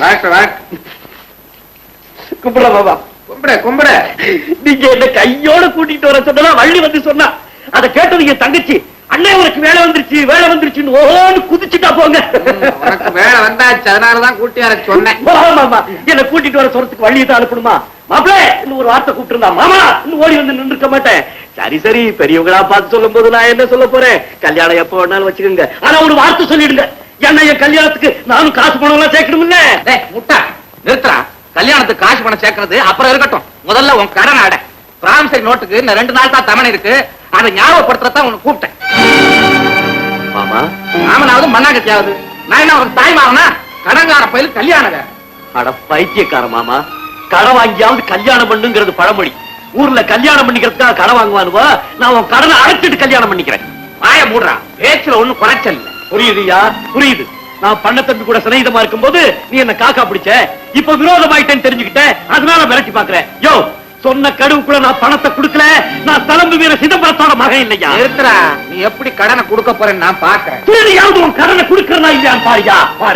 வாங்க வாங்க கும்பிட பாபா. கும்பிட கும்பிட. நீங்க என்ன கையோட கூட்டிட்டு வர சொன்னா வள்ளி வந்து சொன்னா? அதை கேட்டது என் தங்கச்சி. அண்ணே உனக்கு வேலை வந்துருச்சு வேலை வந்துருச்சுன்னு ஓன்னு குதிச்சுட்டா போங்க. உனக்கு வேலை வந்தாச்சு அதனாலதான் கூட்டி வர சொன்னேன். மாமா என்ன கூட்டிட்டு வர சொல்றதுக்கு வள்ளியை தான் அனுப்பணுமா? மாப்பிள இன்னும் ஒரு வார்த்தை கூப்பிட்டு மாமா இன்னும் ஓடி வந்து நின்று இருக்க மாட்டேன். சரி சரி பெரியவங்களா பார்த்து சொல்லும் போது நான் என்ன சொல்ல போறேன்? கல்யாணம் எப்ப வேணாலும் வச்சுக்கோங்க. ஆனா ஒரு வார்த்தை சொல்லிடுங்க. என்ன என் கல்யாணத்துக்கு நானும் காசு பணம் எல்லாம் சேர்க்கணும்ல முட்டா நிறுத்துறா கல்யாணத்துக்கு காசு பணம் சேர்க்கறது அப்புறம் இருக்கட்டும். முதல்ல உன் கடன் ஆட பிராமிசரி நோட்டுக்கு இன்னும் ரெண்டு நாள் தான் தவணை இருக்கு. அதை ஞாபகப்படுத்துறதான் உனக்கு கூப்பிட்டேன். மாமா? மாமனாவது மண்ணாகத்தியாவது நான் என்ன உனக்கு தாய் மாவனா கடங்கார பயில் கல்யாணங்க. அட பைத்தியக்கார மாமா. கடன் வாங்கியாவது கல்யாணம் பண்ணுங்கிறது பழமொழி. ஊர்ல கல்யாணம் பண்ணிக்கிறதுக்காக கடன் வாங்குவானுவா? நான் உன் கடனை அடைச்சிட்டு கல்யாணம் பண்ணிக்கிறேன். வாய மூடுறா பேச்சுல ஒண்ணும் குறைச்சல் இல்ல. புரியுதுயா புரியுது. நான் பண்ண தம்பி கூட சிநேகிதமா இருக்கும்போது நீ என்ன காக்கா பிடிச்ச? இப்ப விரோதமாயிட்டேன்னு தெரிஞ்சுக்கிட்டேன் அதனால மிரட்டி பாக்குறேன் யோ சொன்ன கடுவுக்குள்ள நான் பணத்தை கொடுக்கல. நான் தளம்பு வீர சிதம்பரத்தோட மகன் இல்லையா? நிறுத்துறா நீ எப்படி கடனை கொடுக்க போறேன்னு நான் பாக்குறேன் உன் கடனை கொடுக்கறதா இல்லையா பாருயா. பாரு.